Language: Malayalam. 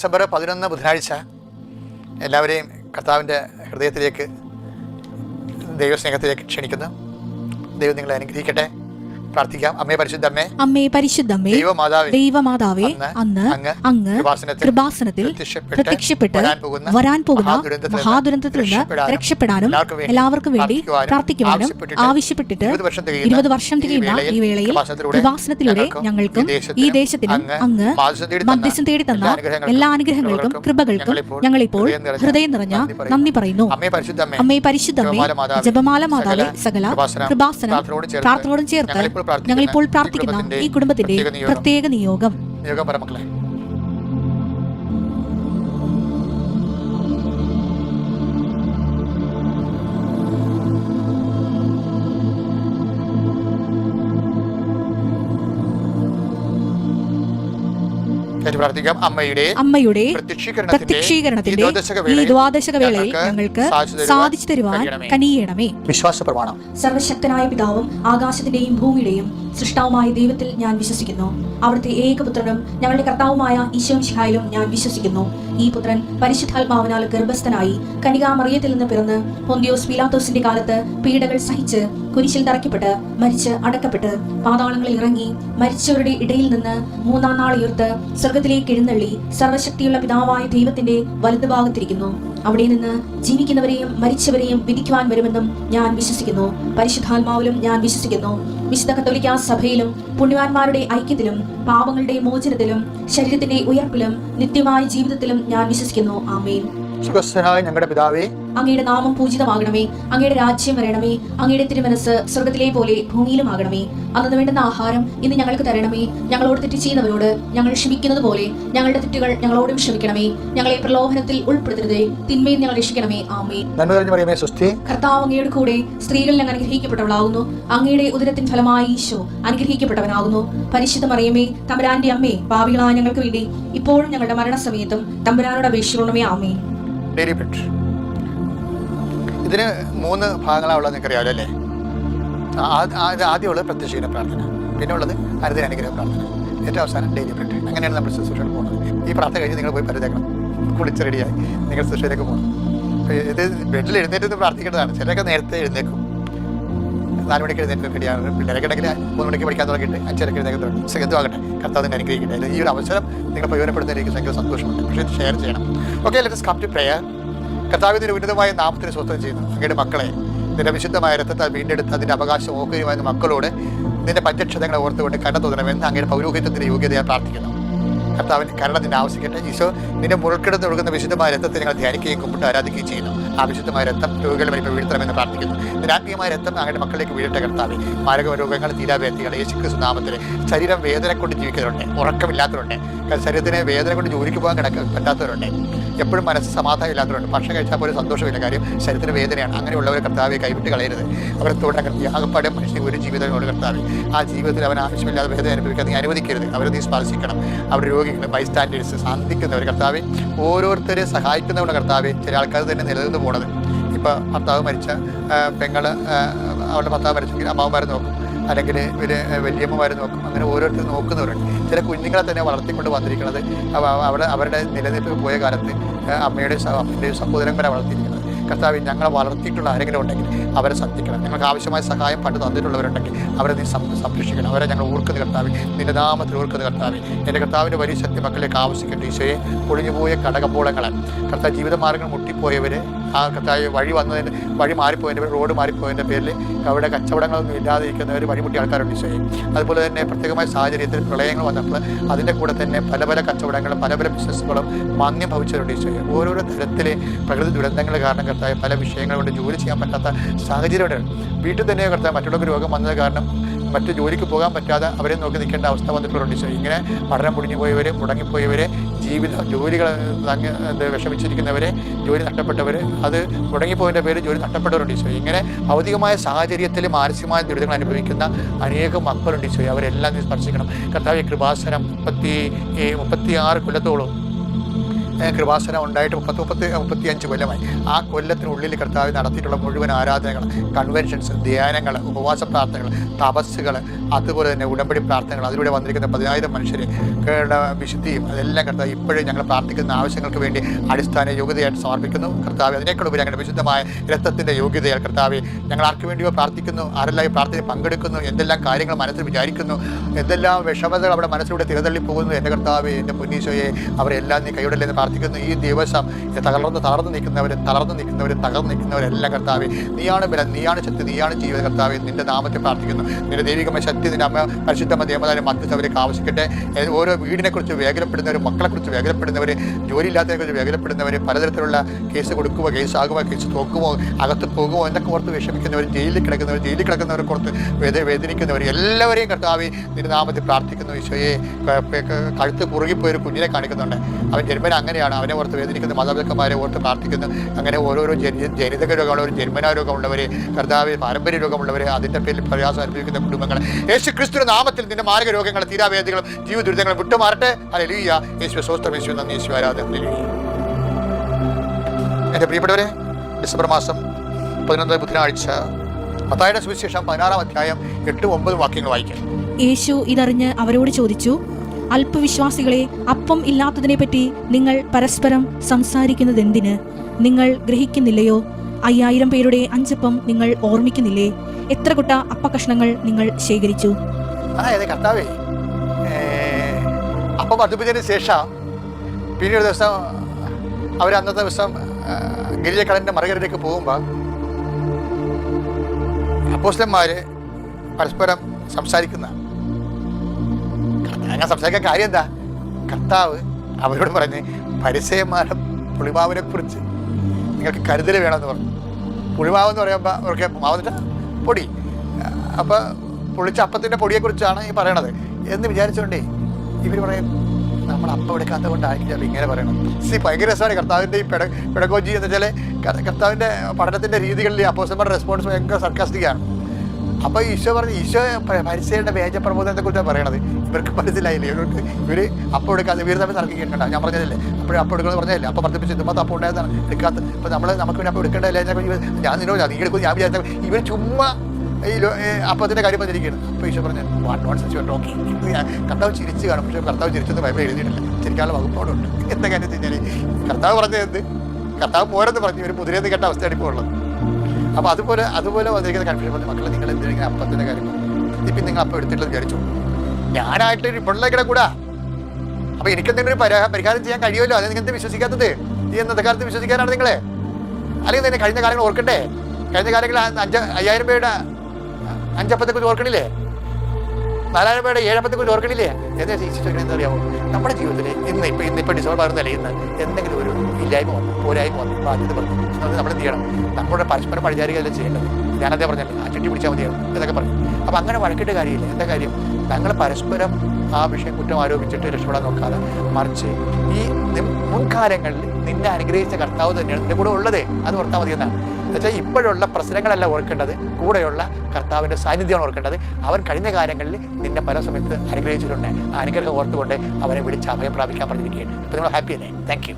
ഡിസംബർ പതിനൊന്ന് ബുധനാഴ്ച എല്ലാവരെയും കർത്താവിന്റെ ഹൃദയത്തിലേക്ക് ദൈവസ്നേഹത്തിലേക്ക് ക്ഷണിക്കുന്നു. ദൈവം നിങ്ങളെ അനുഗ്രഹിക്കട്ടെ. പ്രാർത്ഥിക്കാം. അമ്മേ പരിശുദ്ധ അമ്മേ. പരിശുദ്ധമ്മേ ദൈവമാതാവേ. ദൈവമാതാവേ അന്ന് അങ്ങ് കൃപാസനത്തിൽ പ്രത്യക്ഷപ്പെട്ട് വരാൻ പോകുന്ന മഹാദുരന്തത്തിൽ നിന്ന് രക്ഷപ്പെടാനും എല്ലാവർക്കും വേണ്ടി പ്രാർത്ഥിക്കുവാനും ആവശ്യപ്പെട്ടിട്ട് ഇരുപത് വർഷം തികയുന്ന ഈ വേളയിൽ കൃപാസനത്തിലൂടെ ഞങ്ങൾക്കും ഈ ദേശത്തിനും അങ്ങ് മധ്യസ്ഥം തേടി തന്ന എല്ലാ അനുഗ്രഹങ്ങൾക്കും കൃപകൾക്കും ഞങ്ങളിപ്പോൾ ഹൃദയം നിറഞ്ഞ നന്ദി പറയുന്നു. അമ്മേ പരിശുദ്ധ അമ്മേ. അമ്മേ പരിശുദ്ധമ്മേ ജപമാല മാതാവേ, സകല കൃപാസനം, പ്രാർത്ഥനയോടും ചേർത്ത് ഞങ്ങളിപ്പോൾ പ്രാർത്ഥിക്കുന്ന ഈ കുടുംബത്തിന്റെ പ്രത്യേക നിയോഗം. നിയോഗം നിയോഗം പ്രാർത്ഥിക്കാം. അമ്മയുടെ അമ്മയുടെ പ്രത്യക്ഷീകരണത്തിന്റെ ഈ ദ്വാദശക വേളയിൽ ഞങ്ങൾക്ക് സാധിച്ചു തരുവാൻ. കനിയണമേ. വിശ്വാസ പ്രമാണം സർവശക്തനായ പിതാവും ആകാശത്തിന്റെയും ഭൂമിയുടെയും സൃഷ്ടാവുമായ ദൈവത്തിൽ ഞാൻ വിശ്വസിക്കുന്നു. അവിടുത്തെ ഏകപുത്രനും ഞങ്ങളുടെ കർത്താവുമായ ഈശോമിശിഹായിലും ഞാൻ വിശ്വസിക്കുന്നു. ഈ പുത്രൻ പരിശുദ്ധാത്മാവിനാൽ ഗർഭസ്ഥനായി കനികാമറിയത്തിൽ നിന്ന് പിറന്ന് പൊന്തിയോസ് പീലാത്തോസിന്റെ കാലത്ത് പീഡകൾ സഹിച്ച് കുരിശിൽ തറയ്ക്കപ്പെട്ട് മരിച്ച് അടക്കപ്പെട്ട് പാതാളങ്ങളിൽ ഇറങ്ങി മരിച്ചവരുടെ ഇടയിൽ നിന്ന് മൂന്നാം നാൾ ഉയർത്ത് സ്വർഗത്തിലേക്ക് എഴുന്നള്ളി സർവശക്തിയുള്ള പിതാവായ ദൈവത്തിന്റെ വലതുഭാഗത്തിരിക്കുന്നു അവിടെ നിന്ന് ജീവിക്കുന്നവരെയും മരിച്ചവരെയും വിധിക്കുവാൻ വരുമെന്നും ഞാൻ വിശ്വസിക്കുന്നു. പരിശുദ്ധാത്മാവിലും ഞാൻ വിശ്വസിക്കുന്നു. വിശുദ്ധ കത്തോലിക്ക സഭയിലും പുണ്യവാന്മാരുടെ ഐക്യത്തിലും പാപങ്ങളുടെ മോചനത്തിലും ശരീരത്തിന്റെ ഉയർപ്പിലും നിത്യമായ ജീവിതത്തിലും ഞാൻ വിശ്വസിക്കുന്നു. ആമേൻ. സുഖസ്ഥനായ ഞങ്ങളുടെ പിതാവേ അങ്ങയുടെ നാമം പൂജിതമാകണമേ. അങ്ങയുടെ രാജ്യം വരണമേ. അങ്ങയുടെ തിരുമനസ് സ്വർഗത്തിലെ പോലെ ഭൂമിയിലുമാകണമേ. അന്നു വേണ്ടുന്ന ആഹാരം ഇന്ന് ഞങ്ങൾക്ക് തരണമേ. ഞങ്ങളോട് തെറ്റ് ചെയ്യുന്നവരോട് ഞങ്ങൾ ക്ഷമിക്കുന്നത് പോലെ ഞങ്ങളുടെ തെറ്റുകൾ ഞങ്ങളോടും ക്ഷമിക്കണമേ. ഞങ്ങളെ പ്രലോഭനത്തിൽ ഉൾപ്പെടുത്തരുതേ. തിന്മയിൽ ഞങ്ങൾ രക്ഷിക്കണമേ. ആമേ നന്മ പറഞ്ഞു പറയുമേ സുസ്ഥി കർത്താവ് അങ്ങയുടെ കൂടെ സ്ത്രീകളിൽ ഞങ്ങൾ അനുഗ്രഹിക്കപ്പെട്ടവളാകുന്നു. അങ്ങയുടെ ഉദരത്തിൻ ഫലമായി ഈശോ അനുഗ്രഹിക്കപ്പെട്ടവനാകുന്നു. പരിശുദ്ധ മറിയമേ തമ്പുരാന്റെ അമ്മേ പാവികളായ ഞങ്ങൾക്ക് വേണ്ടി ഇപ്പോഴും ഞങ്ങളുടെ മരണസമയത്തും തമ്പുരാനോട് അപേക്ഷിക്കണമേ ആമേ ഡെയിലി ഗുഡ് ഇതിന് മൂന്ന് ഭാഗങ്ങളാണുള്ളത് നിങ്ങൾക്ക് അറിയാമല്ലോ അല്ലേ ആദ്യമുള്ളത് പ്രത്യക്ഷീന പ്രാർത്ഥന. പിന്നെ ഉള്ളത് അരുതിന് അനുഗ്രഹ പ്രാർത്ഥന. ഏറ്റവും അവസാനം ഡെയിലി ബ്രെഡ് അങ്ങനെയാണ് നമ്മൾ ശുശ്രൂഷകൾ പോകുന്നത്. ഈ പ്രാർത്ഥന കഴിഞ്ഞ് നിങ്ങൾ പോയി പരിതേക്കണം കുളിച്ച് റെഡിയായി നിങ്ങൾ ശുശ്രൂഷയിലേക്ക് പോകണം ഇത് ബെഡിൽ എഴുന്നേറ്റ് പ്രാർത്ഥിക്കേണ്ടതാണ്. ചിലരൊക്കെ നേരത്തെ എഴുന്നേക്കും നാല് മണിക്ക് എഴുന്നേറ്റ് റെഡിയാണ് പിള്ളേരൊക്കെ ഉണ്ടെങ്കിൽ മൂന്ന് മണിക്ക് പഠിക്കാൻ തുടങ്ങിയിട്ട് അഞ്ചരക്ക് പക്ഷേ എന്തുവാകട്ടെ കർത്താവിനെ അനുഗ്രഹിക്കട്ടെ. ഈ ഒരു അവസരം നിങ്ങൾ പ്രയോജനപ്പെടുന്നതിൽ ഭയങ്കര സന്തോഷമുണ്ട്. പക്ഷേ ഇത് ഷെയർ ചെയ്യണം. Okay let's come to prayer കർത്താവിന്റെ ഉന്നതമായ നാമത്തിന് സ്വസ്ഥം ചെയ്യുന്നു. അങ്ങയുടെ മക്കളെ നിന്റെ വിശുദ്ധമായ രക്തത്തെ വീണ്ടെടുത്ത് അതിന്റെ അവകാശം ഓഹരിയുമായ മക്കളോട് നിന്റെ പഞ്ചക്ഷതങ്ങളെ ഓർത്തുകൊണ്ട് കണ്ണ തോന്നണമെന്ന് അങ്ങയുടെ പൗരോഹിത്യത്തിന്റെ യോഗ്യതയെ പ്രാർത്ഥിക്കുന്നു. കർത്താവിന്റെ കരുണ നിന്നെ ആവശ്യിക്കട്ടെ ഈശോ നിന്റെ മുഴുക്കിടന്ന് ഒഴുകുന്ന വിശുദ്ധമായ രക്തത്തെ ഞങ്ങൾ ധ്യാനിക്കുകയും കുമ്പിട്ട് ആരാധിക്കുകയും ചെയ്യുന്നു. ആ വിശുദ്ധമായ രക്തം രോഗികളുടെ വരുമ്പോൾ വീഴ്ത്തണമെന്ന് പ്രാർത്ഥിക്കുന്നു. നിരാത്മീയമായ രക്തം അങ്ങയുടെ മക്കളിലേക്ക് വീഴട്ടെ കർത്താവ്. മാരക രോഗങ്ങൾ തീരാവേദികൾ യേശുക്രിസ്തു നാമത്തിൽ ശരീരം വേദന കൊണ്ട് ജീവിക്കുന്നവരുണ്ട് ഉറക്കമില്ലാത്തവരുണ്ട്. ശരീരത്തിന് വേദന കൊണ്ട് ജോലിക്ക് പോകാൻ കിടക്ക പറ്റാത്തവരുണ്ട്. എപ്പോഴും മനസ്സ് സമാധാനം ഇല്ലാത്തവരുണ്ട്. ഭക്ഷണം കഴിച്ചാൽ പോലും സന്തോഷമില്ല. കാര്യം ശരീരത്തിന് വേദനയാണ്. അങ്ങനെയുള്ളവർ കർത്താവെ കൈവിട്ട് കളയരുത്. അവരെ തോടെ കർത്തി ആകപ്പാടെ മനുഷ്യന് ഒരു ജീവിതത്തോട് കർത്താവെ. ആ ജീവിതത്തിൽ അവൻ ആവശ്യമില്ലാതെ വേദന അനുഭവിക്കാൻ നീ അനുവദിക്കരുത്. അവരെ നീ സ്പർശിക്കണം. അവരുടെ രോഗികൾ ബൈസ്റ്റാൻഡേഴ്സ് സാന്തിക്കുന്നവർ കർത്താവെ. ഓരോരുത്തരെ സഹായിക്കുന്നവരുടെ കർത്താവെ. ചില ആൾക്കാർ തന്നെ നിലനിന്ന് പോണത് ഇപ്പോൾ ഭർത്താവ് മരിച്ച പെങ്ങൾ അവളുടെ ഭർത്താവ് മരിച്ചെങ്കിൽ അമ്മാവന്മാരെ നോക്കും. അല്ലെങ്കിൽ ഇവർ വലിയമ്മമാരെ നോക്കും. അങ്ങനെ ഓരോരുത്തർ നോക്കുന്നവരുണ്ട്. ചില കുഞ്ഞുങ്ങളെ തന്നെ വളർത്തിക്കൊണ്ട് വന്നിരിക്കുന്നത് അവിടെ അവരുടെ നിലനിൽപ്പ് പോയ കാലത്ത് അമ്മയുടെ അപ്പന്റെയും സഹോദരന്മാരെ വളർത്തിയിരിക്കുന്നത്. കർത്താവ് ഞങ്ങളെ വളർത്തിയിട്ടുള്ള ആരെങ്കിലും ഉണ്ടെങ്കിൽ അവരെ ശ്രദ്ധിക്കണം ഞങ്ങൾക്ക് ആവശ്യമായ സഹായം പണ്ട് തന്നിട്ടുള്ളവരുണ്ടെങ്കിൽ അവരെ നീ സംരക്ഷിക്കണം. അവരെ ഞങ്ങൾ ഓർക്കുന്ന കർത്താവ് നിന്റെ നാമത്തിൽ ഓർക്കുന്ന കർത്താവ്. എന്റെ കർത്താവിന്റെ വലിയ ശക്തി മക്കളിലേക്ക് ആവശ്യിക്കട്ടെ ഈശോയെ ഒളിഞ്ഞുപോയ കടകമ്പോളങ്ങളെ കർത്താവ് ജീവിതമാർഗങ്ങൾ മുട്ടിപ്പോയവർ ആ കത്തായ വഴി വന്നതിന് വഴി മാറിപ്പോയതിന്റെ റോഡ് മാറിപ്പോയതിന്റെ പേരിൽ അവിടെ കച്ചവടങ്ങളൊന്നും ഇല്ലാതെ ഇരിക്കുന്നവർ വഴിമുട്ടി ആൾക്കാരുണ്ട് ചെയ്യും അതുപോലെ തന്നെ പ്രത്യേകമായ സാഹചര്യത്തിൽ പ്രളയങ്ങൾ വന്നപ്പോൾ അതിന്റെ കൂടെ തന്നെ പല പല കച്ചവടങ്ങളും പല പല ബിസിനസ്സുകളും മാന്യം ഭവിച്ചവരുണ്ട് ചെയ്യും ഓരോരോ തരത്തിലെ പ്രകൃതി ദുരന്തങ്ങൾ കാരണം കർത്താവ് പല വിഷയങ്ങൾ കൊണ്ട് ജോലി ചെയ്യാൻ പറ്റാത്ത സാഹചര്യം വീട്ടിൽ തന്നെ കർത്താവ് മറ്റുള്ളവർക്ക് രോഗം വന്നത് കാരണം മറ്റു ജോലിക്ക് പോകാൻ പറ്റാതെ അവരെ നോക്കി നിൽക്കേണ്ട അവസ്ഥ വന്നിട്ടുള്ളതുണ്ട് ഈശോ ഇങ്ങനെ പഠനം മുടിഞ്ഞു പോയവർ മുടങ്ങിപ്പോയവർ ജീവിത ജോലികൾ തങ്ങി വിഷമിച്ചിരിക്കുന്നവർ ജോലി നഷ്ടപ്പെട്ടവർ അത് മുടങ്ങിപ്പോയതിന്റെ പേര് ജോലി നഷ്ടപ്പെട്ടവരുണ്ട് ഈശോ ഇങ്ങനെ ഭൗതികമായ സാഹചര്യത്തിൽ മാനസികമായ ദുരിതങ്ങൾ അനുഭവിക്കുന്ന അനേകം മക്കളുണ്ട് ഈശോ അവരെല്ലാം സ്പർശിക്കണം. കർത്താവ് കൃപാസനം മുപ്പത്തി മുപ്പത്തി ആറ് കൊല്ലത്തോളം കൃപാസനം ഉണ്ടായിട്ട് മുപ്പത്തി മുപ്പത്തി മുപ്പത്തി അഞ്ച് കൊല്ലമായി. ആ കൊല്ലത്തിനുള്ളിൽ കർത്താവ് നടത്തിയിട്ടുള്ള മുഴുവൻ ആരാധനകൾ കൺവെൻഷൻസ് ധ്യാനങ്ങൾ ഉപവാസ പ്രാർത്ഥനകൾ തപസ്സുകൾ അതുപോലെ തന്നെ ഉടമ്പടി പ്രാർത്ഥനകൾ അതിലൂടെ വന്നിരിക്കുന്ന പതിനായിരം മനുഷ്യരെ വിശുദ്ധിയും അതെല്ലാം കർത്താവ് ഇപ്പോഴും ഞങ്ങൾ പ്രാർത്ഥിക്കുന്ന ആവശ്യങ്ങൾക്ക് വേണ്ടി അടിസ്ഥാന യോഗ്യതയായിട്ട് സമർപ്പിക്കുന്നു. കർത്താവ് അതിനേക്കാൾ ഉപരി ഞങ്ങളുടെ വിശുദ്ധമായ രക്തത്തിന്റെ യോഗ്യതയാൽ കർത്താവ് ഞങ്ങൾ ആർക്ക് വേണ്ടിയോ പ്രാർത്ഥിക്കുന്നു ആരെല്ലാം ഈ പ്രാർത്ഥനയിൽ പങ്കെടുക്കുന്നു എന്തെല്ലാം കാര്യങ്ങൾ മനസ്സിൽ വിചാരിക്കുന്നു എന്തെല്ലാം വിഷമതകൾ അവിടെ മനസ്സിലൂടെ തിരതള്ളി പോകുന്നു എന്റെ കർത്താവ് എന്റെ പൊന്നീശോയെ അവരെല്ലാം നീ കൈവിടല്ലെന്ന് പ്രാർത്ഥിക്കുന്നു. ഈ ദിവസം തകർന്ന് തളർന്ന് നിൽക്കുന്നവർ തളർന്ന് നിൽക്കുന്നവർ തകർന്ന് നിൽക്കുന്നവരെല്ലാം കർത്താവ്. നീയാണ് ബലം നീയാണ് ശക്തി നീയാണ് ജീവിത കർത്താവ്. നിന്റെ നാമത്തെ പ്രാർത്ഥിക്കുന്നു. നിന്റെ ദൈവികമായ ശക്തി നിന്റെ അമ്മ പരിശുദ്ധമ ദേവതാരെ മധ്യസ്ഥവരേക്ക് ആവശ്യിക്കട്ടെ ഓരോ വീടിനെക്കുറിച്ച് വേഗനപ്പെടുന്നവർ മക്കളെക്കുറിച്ച് വേഗനപ്പെടുന്നവർ ജോലിയില്ലാത്തതിനെക്കുറിച്ച് വേഗനപ്പെടുന്നവർ പലതരത്തിലുള്ള കേസ് കൊടുക്കുമോ കേസ് ആകുമോ കേസ് തോക്കുമോ അകത്ത് പോകുമോ എന്നൊക്കെ ഓർത്ത് വിഷമിക്കുന്നവർ ജയിലിൽ കിടക്കുന്നവർ ജയിലിൽ കിടക്കുന്നവരെ ഓർത്ത് വേദ വേദനിക്കുന്നവർ എല്ലാവരെയും കർത്താവ് നിന്റെ നാമത്തിൽ പ്രാർത്ഥിക്കുന്നു. ഈശോയെ കഴുത്ത് കുറുകിപ്പോയി ഒരു കുഞ്ഞിനെ കാണിക്കുന്നുണ്ട്. അവൻ ജന്മന അങ്ങനെയാണ് അവനെ ഓർത്ത് വേദനിക്കുന്ന മാതാപിതാക്കന്മാരെ ഓർത്ത് പ്രാർത്ഥിക്കുന്നു. അങ്ങനെ ഓരോരോ ജനി- ജനിതക രോഗമുള്ളവർ ജന്മനാ രോഗമുള്ളവർ കർത്താവ് പാരമ്പര്യ രോഗമുള്ളവർ അതിന്റെ പേരിൽ പ്രയാസം അനുഭവിക്കുന്ന കുടുംബങ്ങൾ യേശു ക്രിസ്തു നാമത്തിൽ നിന്റെ മാരക രോഗങ്ങൾ തീരാവേദികളും ജീവിത ദുരിതങ്ങളും വിട്ടുമാറട്ടെ. അല്ലെ ലീയ യേശു സ്വസ്ഥം യേശു നന്ദി യേശു ആരാധന. എന്റെ പ്രിയപ്പെട്ടവരെ ഡിസംബർ മാസം പതിനൊന്ന് ബുധനാഴ്ച മത്തായുടെ സുവിശേഷം പതിനാറാം അധ്യായം എട്ട് ഒമ്പത് വാക്യങ്ങൾ വായിക്കാം. യേശു ഇതറിഞ്ഞ് അവരോട് ചോദിച്ചു അല്പവിശ്വാസികളെ അപ്പം ഇല്ലാത്തതിനെ പറ്റി നിങ്ങൾ പരസ്പരം സംസാരിക്കുന്നത് എന്തിന് നിങ്ങൾ ഗ്രഹിക്കുന്നില്ലയോ? അയ്യായിരം പേരുടെ അഞ്ചപ്പം നിങ്ങൾ ഓർമ്മിക്കുന്നില്ലേ? എത്ര കുട്ട അപ്പകഷ്ണങ്ങൾ നിങ്ങൾ ശേഖരിച്ചു? അതായത് കർത്താവേ അപ്പം വർദ്ധിപ്പിച്ചതിന് ശേഷം പിന്നീട് ദിവസം അവർ അന്നത്തെ ദിവസം ഗിരിജക്കടലിന്റെ മറുകരയിലേക്ക് പോകുമ്പോൾ അപ്പോസ്റ്റന്മാർ പരസ്പരം സംസാരിക്കുന്ന അങ്ങനെ സംസാരിക്കാൻ കാര്യം എന്താ? കർത്താവ് അവരോട് പറഞ്ഞ് പരിസയന്മാരുടെ പുളിമാവിനെ കുറിച്ച് നിങ്ങൾക്ക് കരുതൽ വേണമെന്ന് പറഞ്ഞു. പുളിമാവ് എന്ന് പറയുമ്പോൾ അവർക്ക് മാവെന്നിട്ട് പൊടി. അപ്പോൾ പൊളിച്ച അപ്പത്തിന്റെ പൊടിയെക്കുറിച്ചാണ് ഈ പറയണത്. എന്ന് വിചാരിച്ചുകൊണ്ടേ ഇവർ പറയും നമ്മൾ അപ്പം എടുക്കാത്ത കൊണ്ടായിരിക്കും ഇങ്ങനെ പറയണം സി ഭയങ്കര രസമാണ് കർത്താവിന്റെ ഈ പെട പെടകോജി എന്ന് വെച്ചാൽ കർത്താവിന്റെ പഠനത്തിന്റെ രീതികളിൽ അപ്പോസന്മാരുടെ റെസ്പോൺസ് ഭയങ്കര സർക്കാസ്റ്റിക്കാണ് അപ്പോൾ ഈശോ പറഞ്ഞു ഈശോ പരിസയുടെ വേജപ്രബോധനത്തെ കുറിച്ചാണ് പറയണത്. ഇവർക്ക് മനസ്സിലായില്ലേ? ഇവർക്ക് ഇവർ അപ്പം എടുക്കാതെ ഇവർ തമ്മിൽ തർക്കിക്കേണ്ട ഞാൻ പറഞ്ഞതല്ലേ? അപ്പോഴും അപ്പം എടുക്കുന്നത് പറഞ്ഞതല്ലേ? അപ്പം വർദ്ധിപ്പിച്ച് ഇതുമ്പോൾ അപ്പം ഉണ്ടായതാണ്. എടുക്കാത്ത അപ്പൊ നമ്മൾ നമുക്ക് പിന്നെ അപ്പം എടുക്കേണ്ടതല്ലേ ഞാൻ നിന്നോ നീ എടുക്കും ഞാൻ വിചാരിച്ച ഇവർ ചുമ്മാ ഈ അപ്പത്തിന്റെ കാര്യം പറഞ്ഞിരിക്കുകയാണ്. അപ്പോൾ ഈശോ പറഞ്ഞു വാട്ട് നോട്ട് സച്ച് ഓക്കെ കർത്താവ് ചിരിച്ച് കാണും. പക്ഷേ കർത്താവ് ചിരിച്ചെന്ന് ബൈബിൾ എഴുതിയിട്ടില്ല. ചിരിക്കാനുള്ള വകുപ്പോടുണ്ട്. എന്താ കാര്യം വെച്ച് കർത്താവ് പറഞ്ഞത് എന്ത്? കർത്താവ് പോരെന്ന് പറഞ്ഞു. ഇവർ മുതിരെന്ന് കേട്ട അവസ്ഥയാണ് ഇപ്പോൾ ഉള്ളത്. അപ്പോൾ അതുപോലെ അതുപോലെ വന്നിരിക്കുന്ന കൺഫ്യൂഷൻ പറഞ്ഞു മക്കളെ നിങ്ങൾ എന്തിനാ അപ്പത്തിന്റെ കാര്യം ഇപ്പം നിങ്ങൾ അപ്പം എടുത്തിട്ടില്ല വിചാരിച്ചു? ഞാനായിട്ട് ഒരു ഇപ്പോഴേക്കിടെ കൂടാ അപ്പോൾ എനിക്കെന്തെങ്കിലും ഒരു പരാ പരിഹാരം ചെയ്യാൻ കഴിയുമല്ലോ? അത് നിങ്ങൾക്ക് വിശ്വസിക്കാത്തത്? ഈ എന്നത്തെ കാലത്ത് വിശ്വസിക്കാനാണ് നിങ്ങളെ? അല്ലെങ്കിൽ തന്നെ കഴിഞ്ഞ കാലങ്ങൾ ഓർക്കണ്ടേ? കഴിഞ്ഞ കാലങ്ങളിൽ അഞ്ച് അയ്യായിരം പേരുടെ അഞ്ചപ്പത്തെക്കുറിച്ച് ഓർക്കണില്ലേ? നാലായിരം പേരുടെ ഏഴപ്പത്തെക്കുറിച്ച് ഓർക്കണില്ലേ? എന്താ എന്ന് അറിയാമോ? നമ്മുടെ ജീവിതത്തിൽ ഇന്ന് ഇപ്പം ഇന്ന് ഇപ്പം ഡിസോൾവ് ആകുന്ന ഇന്ന് എന്തെങ്കിലും ഒരു ഇല്ലായ്മ വന്നു പോരായ്മ വന്നു ബാധ്യത വന്നു. അത് നമ്മൾ എന്ത് ചെയ്യണം? നമ്മുടെ പരസ്പരം പഴിചാരികളെല്ലാം ചെയ്യേണ്ടത്? ഞാനതേ പറഞ്ഞല്ലേ ആ ചുറ്റി പിടിച്ചാൽ മതിയാവും എന്നൊക്കെ പറഞ്ഞു അപ്പം അങ്ങനെ വഴക്കിട്ട് കാര്യമില്ല. എന്താ കാര്യം? ഞങ്ങൾ പരസ്പരം ആ വിഷയം കുറ്റം ആരോപിച്ചിട്ട് രക്ഷപ്പെടാൻ നോക്കാതെ മറിച്ച് ഈ മുൻകാലങ്ങളിൽ നിന്നെ അനുഗ്രഹിച്ച കർത്താവ് തന്നെയാണ് നിന്റെ കൂടെ ഉള്ളത്. അത് ഓർത്താൽ മതി എന്നാണ് എന്നുവെച്ചാൽ ഇപ്പോഴുള്ള പ്രശ്നങ്ങളല്ല ഓർക്കേണ്ടത്. കൂടെയുള്ള കർത്താവിന്റെ സാന്നിധ്യമാണ് ഓർക്കേണ്ടത്. അവൻ കഴിഞ്ഞ കാര്യങ്ങളിൽ നിന്നെ പല സമയത്ത് അനുഗ്രഹിച്ചിട്ടുണ്ട്. ആ അനുഗ്രഹം ഓർത്തുകൊണ്ട് അവനെ വിളിച്ച് അഭയം പ്രാപിക്കാൻ പറഞ്ഞിരിക്കുകയാണ്. അപ്പോൾ നിങ്ങൾ ഹാപ്പി അല്ലേ? Thank you